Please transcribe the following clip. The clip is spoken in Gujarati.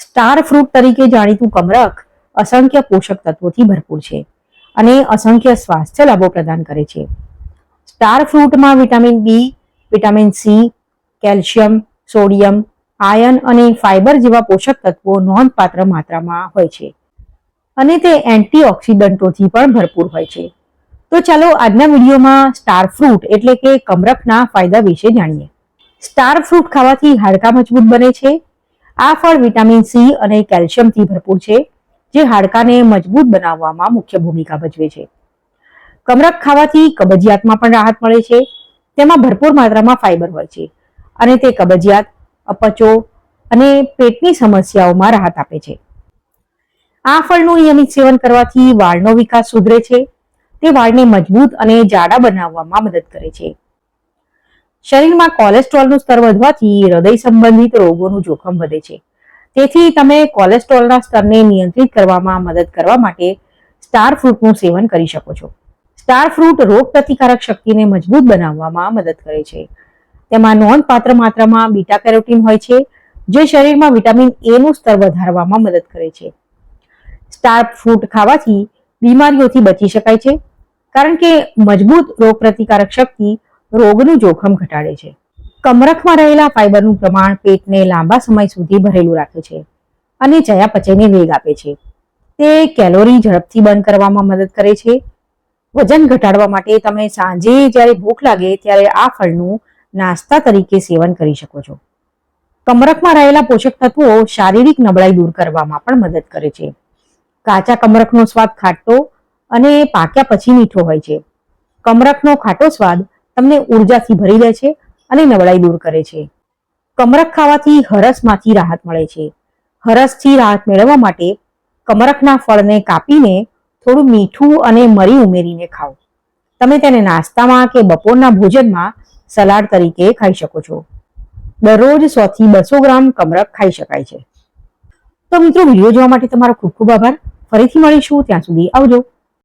સ્ટાર ફ્રૂટ તરીકે જાણીતું કમરક અસંખ્ય પોષક તત્વોથી ભરપૂર છે અને અસંખ્ય સ્વાસ્થ્ય લાભો પ્રદાન કરે છે. Star ફ્રૂટમાં vitamin B, vitamin C, calcium, sodium, iron અને ફાઇબર જેવા પોષક તત્વો નોંધપાત્ર માત્રામાં હોય છે અને તે એન્ટીઓક્સિડન્ટોથી પણ ભરપૂર હોય છે. તો ચાલો આજના વિડીયોમાં સ્ટાર ફ્રૂટ એટલે કે કમરકના ફાયદા વિશે જાણીએ. સ્ટાર ફ્રૂટ ખાવાથી હાડકાં મજબૂત બને છે આ ફળ વિટામિન સી અને કેલ્શિયમથી ભરપૂર છે, જે હાડકાને મજબૂત બનાવવામાં મુખ્ય ભૂમિકા ભજવે છે. કમરક ખાવાથી કબજિયાતમાં પણ રાહત મળે છે, તેમાં ભરપૂર માત્રામાં ફાઇબર હોય છે અને તે કબજિયાત, અપચો અને પેટની સમસ્યાઓમાં રાહત આપે છે. આ ફળનું નિયમિત સેવન કરવાથી વાળનો વિકાસ સુધરે છે, તે વાળને મજબૂત અને જાડા બનાવવામાં મદદ કરે છે. શરીરમાં કોલેસ્ટ્રોલનું સ્તર વધવાથી હૃદય સંબંધિત રોગોનું જોખમ વધે છે. તેથી તમે કોલેસ્ટ્રોલના સ્તરને નિયંત્રિત કરવામાં મદદ કરવા માટે સ્ટાર ફ્રૂટનું સેવન કરી શકો છો. સ્ટાર ફ્રૂટ રોગ પ્રતિકારક શક્તિને મજબૂત બનાવવામાં મદદ કરે છે. તેમાં નોંધપાત્ર માત્રામાં બીટા કેરોટીન હોય છે, જે શરીરમાં વિટામિન એ નું સ્તર વધારવામાં મદદ કરે છે. સ્ટાર ફ્રૂટ ખાવાથી બીમારીઓથી બચી શકાય છે, કારણ કે મજબૂત રોગ પ્રતિકારક શક્તિ રોગનું જોખમ ઘટાડે છે. કમરખમાં રહેલા ફાઇબરનું પ્રમાણ પેટને લાંબા સમય સુધી ભરેલું રાખે છે અને ચયાપચયને વેગ આપે છે. તે કેલોરી ઝડપથી બંધ કરવામાં મદદ કરે છે. વજન ઘટાડવા માટે તમે સાંજે જ્યારે ભૂખ લાગે ત્યારે આ ફળનું નાસ્તા તરીકે સેવન કરી શકો છો. કમરખમાં રહેલા પોષક તત્વો શારીરિક નબળાઈ દૂર કરવામાં પણ મદદ કરે છે. કાચા કમરખનો સ્વાદ ખાટો અને પાક્યા પછી મીઠો હોય છે. કમરખનો ખાટો સ્વાદ તમને ઉર્જાથી ભરી દે છે અને નબળાઈ દૂર કરે છે. કમરક ખાવાથી હરસમાંથી રાહત મળે છે. હરસથી રાહત મેળવવા માટે કમરકના ફળને કાપીને થોડું મીઠું અને મરી ઉમેરીને ખાઓ. તમે તેને નાસ્તામાં કે બપોરના ભોજનમાં સલાડ તરીકે ખાઈ શકો છો. દરરોજ સો થી બસો ગ્રામ કમરક ખાઈ શકાય છે. તો મિત્રો, વીડિયો જોવા માટે તમારો ખૂબ ખૂબ આભાર. ફરીથી મળીશું. ત્યાં સુધી આવજો.